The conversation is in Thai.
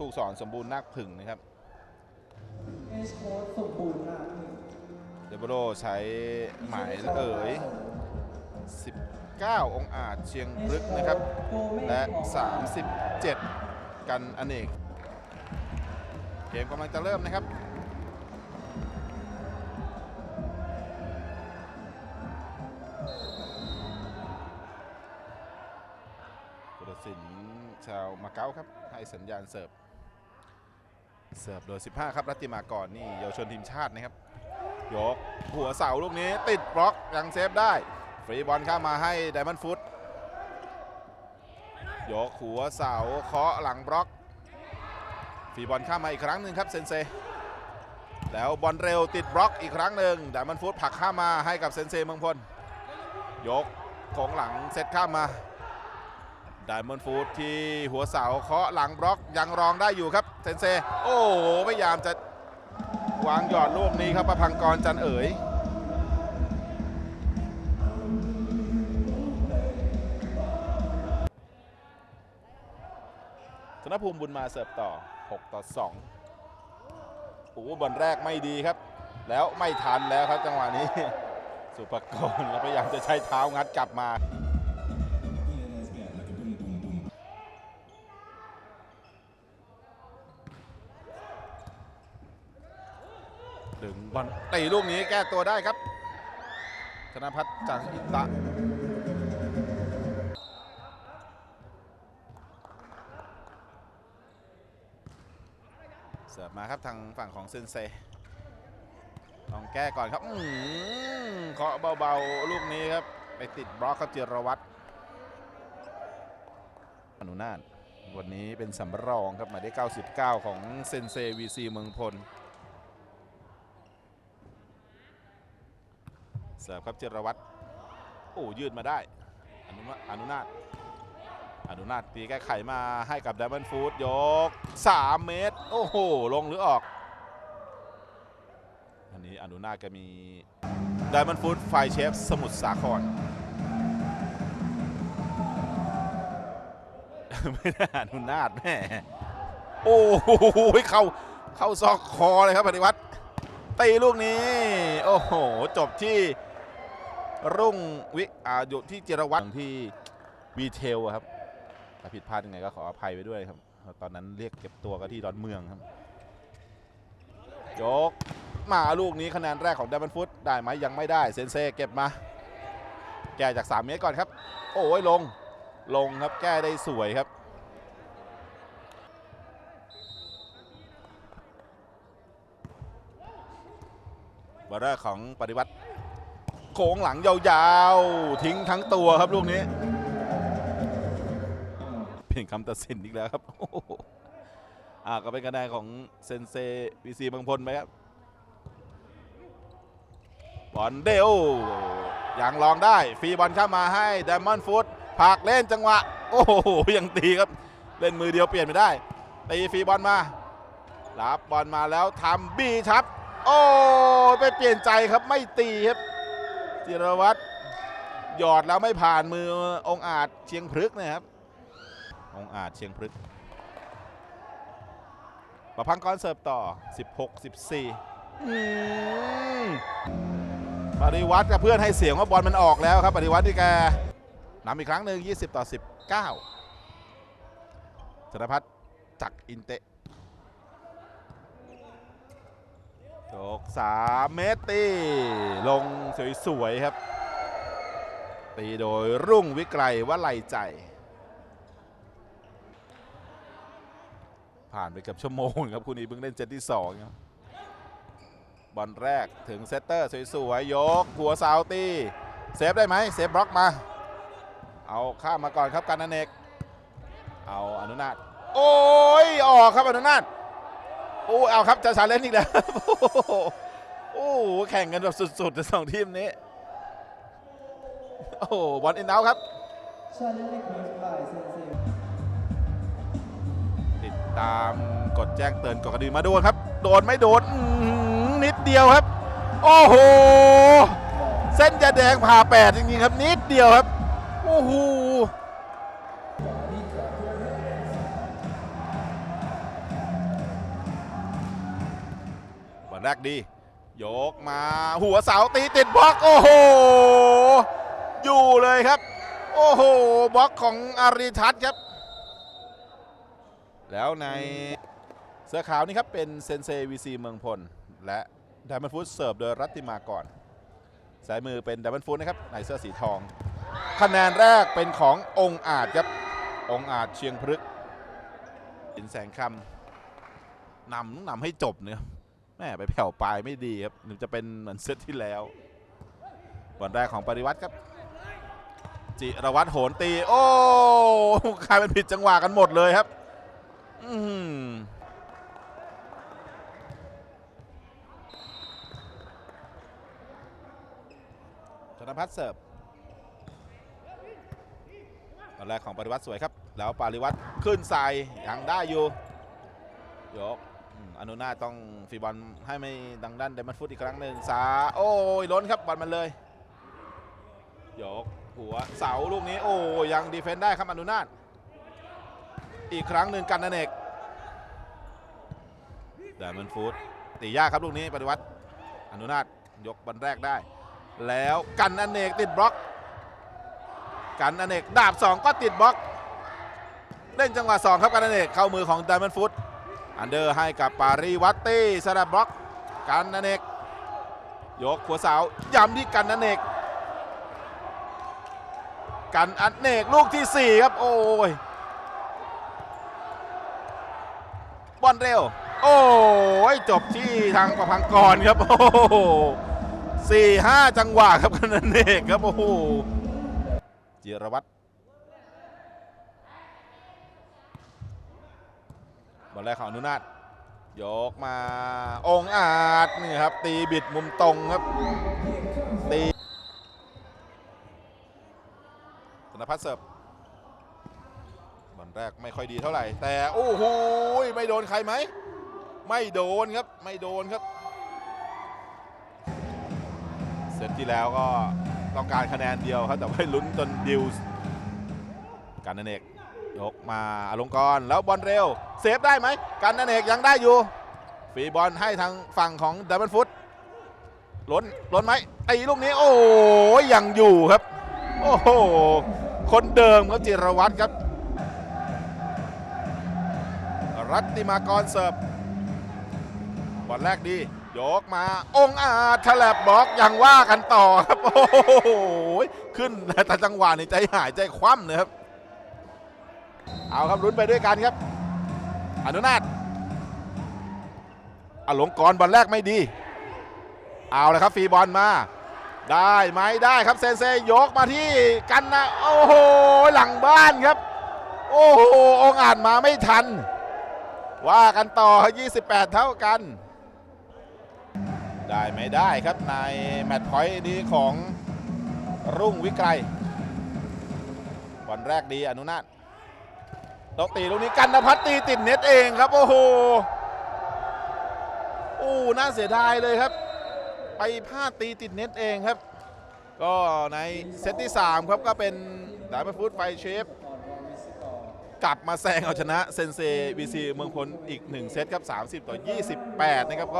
ผู้สอนสมบูรณ์นาคผึ่งนะครับเอสโค้ดสมบูรณ์มากเดโบโรใช้หมายเอ๋ย 19 องอาจเชียงพฤกษ์นะครับ และ 37 กันอเนก เกมกำลังจะเริ่มนะครับผู้ตัดสินชาวมาเก๊าครับ ให้สัญญาณเสิร์ฟ เสิร์ฟโดย 15 ครับรัติมากรนี่เยาวชนทีมชาตินะครับ ยกหัวเสาลูกนี้ติดบล็อกยังเซฟได้ ฟรีบอลข้ามาให้ไดมอนด์ฟุตยกหัวเสาเคาะหลังบล็อกฟรีบอลข้ามาอีกครั้งหนึ่งครับเซนเซแล้วบอลเร็วติดบล็อกอีกครั้งหนึ่งไดมอนด์ฟุตผลักข้ามาให้กับเซนเซเมืองพลยกของหลังเซตข้ามมา ดมอนฟูดที่หัวเสาเคาะหลังบล็อกยังรองได้อยู่ครับเซนเซ โอ้โหพยายามจะวางหยอดลูกนี้ครับประพังกรจันเอ๋ยธนภูมิบุญมาเสิร์ฟต่อ 6 ต่อ 2 โอ้บอลแรกไม่ดีครับ แล้วไม่ทันแล้วครับจังหวะนี้ สุภกรแล้วพยายามจะใช้เท้างัดกลับมา ดึงบอลตีลูกนี้แก้ตัวได้ครับ ธนพัฒน์จังอินตะเสิร์ฟมาครับทางฝั่งของเซนเซลองแก้ก่อนครับเคาะเบาๆ ลูกนี้ครับ ไปติดบล็อกครับเจรวัตรอนุนาถวันนี้เป็นสำรองครับหมายเลข99 ของเซนเซวีซีเมืองพล สิร์ฟครับเจรวัตรโอ้ยืดมาได้อนุมาอนุนาถอนุนาถตีแก้ไขมาให้กับไดมอนด์ฟูดยก 3 เมตร โอ้โห ลงหรือออก อันนี้อนุนาถก็มีไดมอนด์ฟูดไฟเชฟสมุทรสาครไม่ได้อนุนาถแม่โอ้โหเข้าเข้าซอกคอเลยครับปฏิวัติตีลูกนี้ โอ้โห จบที่ รุ่งวิอาอยู่ที่เจรวัตรที่วีเทลครับถ้าผิดพลาดยังไงก็ขออภัยไปด้วยครับ ตอนนั้นเรียกเก็บตัวก็ที่ดอนเมืองครับยกมาลูกนี้คะแนนแรกของดับเบิลฟุตได้ไหมยังไม่ได้เซนเซเก็บมา แก้จาก 3 เมตรก่อนครับ โอ้ยลงลงครับแก้ได้สวยครับบอลแรกของปฏิวัติ ค้งหลังยาวๆ ทิ้งทั้งตัวครับลูกนี้ เปลี่ยนคำตัดสินอีกแล้วครับโอ้โหอ่าก็เป็นคะแนนของเซนเซวีซีบางพลไปครับบอลเดวยังลองได้ฟรีบอลเข้ามาให้ไดมอนด์ฟุตผักเล่นจังหวะ โอ้โหยังตีครับ เล่นมือเดียวเปลี่ยนไม่ได้ตีฟรีบอลมารับบอลมาแล้วทำบีชับ โอ้ไปเปลี่ยนใจครับไม่ตีครับ จิรวัตรหยอดแล้วไม่ผ่านมือองค์อาจเชียงพฤกษ์นะครับ องค์อาจเชียงพฤกษ์ประพังกรเสิร์ฟต่อ 16 14อืมปฏิวัติกับเพื่อนให้เสียงว่าบอลมันออกแล้วครับปฏิวัติที่แกนำอีกครั้งหนึ่ง20 ต่อ 19ธนพัฒน์จักรอินเตะ โจกสามเมตรตีลงสวยๆครับ ตีโดยรุ่งวิกรว่าไหลใจ ผ่านไปเกับชั่วโมงครับคุณนี้เพิ่งเล่นเซตที่2ครับบอลแรกถึงเซตเตอร์สวยๆยกหัวสาวตีเซฟได้ไหมเซฟบล็อกมา เอาข้ามมาก่อนครับการนเนกเอาอนุนาตโอ้ยออกครับอนุนาต อ้เอาครับจะชาเลนจ์อีกแล้วโอ้โหแข่งกันแบบสุดๆสองทีมนี้ โอ้โหบอลอินเอาครับชาเลนจ์เล็กนิสบายเซนเซติดตามกดแจ้งเตือนกดกระดิ่งมาดูครับ โดนไม่โดนนิดเดียวครับ โอ้โห เส้นจะแดงผ่าแปดจริงๆครับ นิดเดียวครับ โอ้โห แรกดี ยกมาหัวเสาตีติดบล็อก โอ้โห อยู่เลยครับ โอ้โหบล็อกของอาริทัศครับ แล้วในเสื้อขาวนี่ครับ เป็นเซนเซวีซีเมืองพล และด m ม n d ฟูดเสิร์ฟโดยรัตติมาก่อนสายมือเป็นด m ม n d ฟูดนะครับ ในเสื้อสีทอง คะแนนแรกเป็นขององอาจครับ องอาจเชียงพฤกษ์สินแสงคำนำนำให้จบเนี่ย แม่ไปแผ่วปลายไม่ดีครับหนึ่งจะเป็นเหมือนเซตที่แล้ววันแรกของปริวัติครับ จิรวัตรโหนตี โอ้กลายเป็นผิดจังหวะกันหมดเลยครับอืมธนพัฒน์เสิร์ฟตอนแรกของปริวัติสวยครับ แล้วปริวัติขึ้นใส่ยังได้อยู่ยก อนุนาต้องฟีบอลให้ไม่ดังด้านเดมันฟุตอีกครั้งหนึ่งสาโอ้ยล้นครับบอลมันเลยยกหัวเสาลูกนี้โอ้ยังดีเฟนได้ครับอนุนาอีกครั้งหนึ่งกันนเนกเดมันฟุตตียากครับลูกนี้ปฏิวัติอนุนาถยกบอลแรกได้ แล้วกันอเนกติดบล็อก กันอเนกดาบสองก็ติดบล็อกเล่นจังหวะสองครับกันอเนกเข้ามือของไดมอนฟุต อันเดอร์ให้กับปาริวัตตี้สลับบล็อกกันนเนกยกหัวเสาย้ำที่กันนเนกกันอันเนกลูกที่ 4 ครับ โอ้ยบอลเร็ว โอ้ยจบที่ทางประพังกรครับ โอ้โหสี่ห้าจังหวะครับกันนเนกครับ โอ้โหจิรวัตร อลแรกของอนุนาถยกมาองอาจนี่ครับ ตีบิดมุมตรงครับตีธนพัฒน์เสิร์ฟบอลแรกไม่ค่อยดีเท่าไหร่ แต่โอ้โหไม่โดนใครไหม ไม่โดนครับไม่โดนครับ เซตที่แล้วก็ต้องการคะแนนเดียวครับ แต่ว่าลุ้นจนดิวส์การนันเอก ยกมาอลงกรแล้วบอลเร็ว เซฟได้ไหมกันนันเอกยังได้อยู่ฟีบอลให้ทางฝั่งของดับเบิลฟุตล้นล้นไหมตีลูกนี้โอ้ยยังอยู่ครับ โอ้โหคนเดิมครับจิรวัตรครับ รัตติมากรเสิร์ฟบอลแรกดียกมา องอาจฉลับบล็อกยังว่ากันต่อครับ โอ้โหขึ้นแต่จังหวะในใจหายใจคว่ำเลยครับ เอาครับลุ้นไปด้วยกันครับ อนุนาถอลงกรบอลแรกไม่ดี เอาเลยครับฟรีบอลมา ได้ไหมได้ครับเซนเซยกมาที่กันนะโอ้โหหลังบ้านครับ โอ้โหองอาจมาไม่ทัน ว่ากันต่อ 28 เท่ากัน ได้ไม่ได้ครับในแมตช์พอยต์นี้ของรุ่งวิกรบอลแรกดีอนุนาถ ตกตีลูกนี้กันนพัฒน์ตีติดเน็ตเองครับโอ้โหโอ้น่าเสียดายเลยครับ ไปพลาดตีติดเน็ตเองครับ ก็ในเซตที่ 3 ครับก็เป็นดาร์มฟูดไฟเชฟกลับมาแซงเอาชนะเซนเซบีซีเมืองพลอีก 1 เซตครับ 30 ต่อ 28 นะครับก็